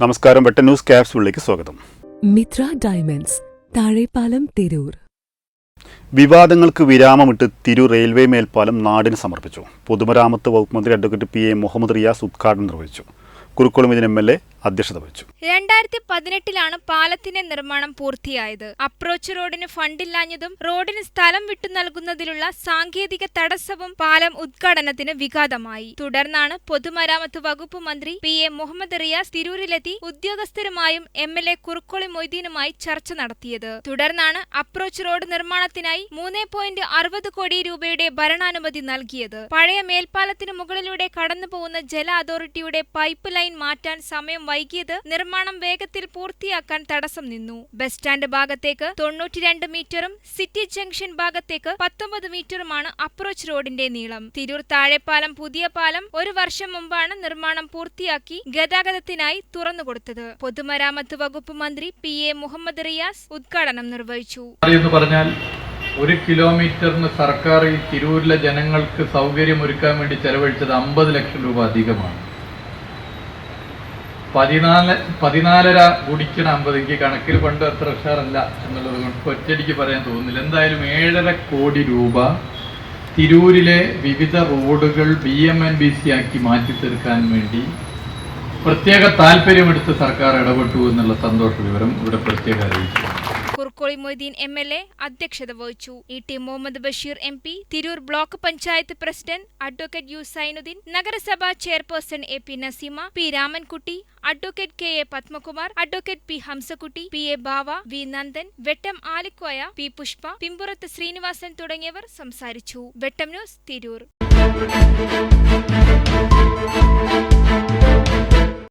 നമസ്കാരം. വെട്ട ന്യൂസ് ക്യാപ്സ്യൂളിലേക്ക് സ്വാഗതം. മിത്ര ഡയമണ്ട്സ് താഴെപ്പാലം തിരൂർ. വിവാദങ്ങൾക്ക് വിരാമമിട്ട് തിരു റെയിൽവേ മേൽപ്പാലം നാടിന് സമർപ്പിച്ചു. പൊതുമരാമത്ത് വകുപ്പ് മന്ത്രി advocate P A Muhammad Riyas ഉദ്ഘാടനം നിർവഹിച്ചു. കുറുക്കോളുമിതിന് എം എൽ എ അധ്യക്ഷത വഹിച്ചു. രണ്ടായിരത്തി പതിനെട്ടിലാണ് പാലത്തിന്റെ നിർമ്മാണം പൂർത്തിയായത്. അപ്രോച്ച് റോഡിന് ഫണ്ടില്ലാഞ്ഞതും റോഡിന് സ്ഥലം വിട്ടു നൽകുന്നതിലുള്ള സാങ്കേതിക തടസ്സവും പാലം ഉദ്ഘാടനത്തിന് വിഘാതമായി. തുടർന്നാണ് പൊതുമരാമത്ത് വകുപ്പ് മന്ത്രി പി എ മുഹമ്മദ് റിയാസ് തിരൂരിലെത്തി ഉദ്യോഗസ്ഥരുമായും എം എൽ എ കുറുക്കോളി മൊയ്തീനുമായി ചർച്ച നടത്തിയത്. തുടർന്നാണ് അപ്രോച്ച് റോഡ് നിർമ്മാണത്തിനായി മൂന്ന് പോയിന്റ് അറുപത് കോടി രൂപയുടെ ഭരണാനുമതി നൽകിയത്. പഴയ മേൽപ്പാലത്തിന് മുകളിലൂടെ കടന്നുപോകുന്ന ജല അതോറിറ്റിയുടെ പൈപ്പ് ലൈൻ മാറ്റാൻ സമയം വൈകിയത് നിർമ്മാണം വേഗത്തിൽ പൂർത്തിയാക്കാൻ തടസ്സം നിന്നു. ബസ് സ്റ്റാൻഡ് ഭാഗത്തേക്ക് തൊണ്ണൂറ്റിരണ്ട് മീറ്ററും സിറ്റി ജംഗ്ഷൻ ഭാഗത്തേക്ക് പത്തൊമ്പത് മീറ്ററുമാണ് അപ്രോച്ച് റോഡിന്റെ നീളം. തിരൂർ താഴെപ്പാലം പുതിയ പാലം ഒരു വർഷം മുമ്പാണ് നിർമ്മാണം പൂർത്തിയാക്കി ഗതാഗതത്തിനായി തുറന്നുകൊടുത്തത്. പൊതുമരാമത്ത് വകുപ്പ് മന്ത്രി പി എ മുഹമ്മദ് റിയാസ് ഉദ്ഘാടനം നിർവഹിച്ചു. പറഞ്ഞാൽ ഒരു കിലോമീറ്ററിന് സർക്കാർ ഈ തിരൂരിലെ ജനങ്ങൾക്ക് സൗകര്യമൊരുക്കാൻ വേണ്ടി ചെലവഴിച്ചത് അമ്പത് ലക്ഷം രൂപ അധികമാണ്. പതിനാല് പതിനാലര കുടിക്കണ അമ്പത് എനിക്ക് കണക്കിൽ പണ്ട് അത്ര ഉഷാറല്ല എന്നുള്ളത് കൊണ്ട് ഒറ്റയടിക്ക് പറയാൻ തോന്നുന്നില്ല. എന്തായാലും ഏഴര കോടി രൂപ തിരൂരിലെ വിവിധ റോഡുകൾ B M N B C ആക്കി മാറ്റി തീർക്കാൻ വേണ്ടി പ്രത്യേക താല്പര്യമെടുത്ത് സർക്കാർ ഇടപെട്ടു എന്നുള്ള സന്തോഷ വിവരം ഇവിടെ പ്രത്യേക അറിയിച്ചു. Kurukkoli Moideen M L A അധ്യക്ഷത വഹിച്ചു. E T Muhammad Basheer M P Tirur block panchayat president advocate U Zainuddin നഗരസഭാ chairperson A P Naseema P Ramankutty advocate K A Padmakumar advocate P Hamzakutty P A Bava V Nandan Vettam Alikoya P Pushpa Pimpurath Srinivasan തുടങ്ങിയവർ സംസാരിച്ചു. Vettam news Tirur.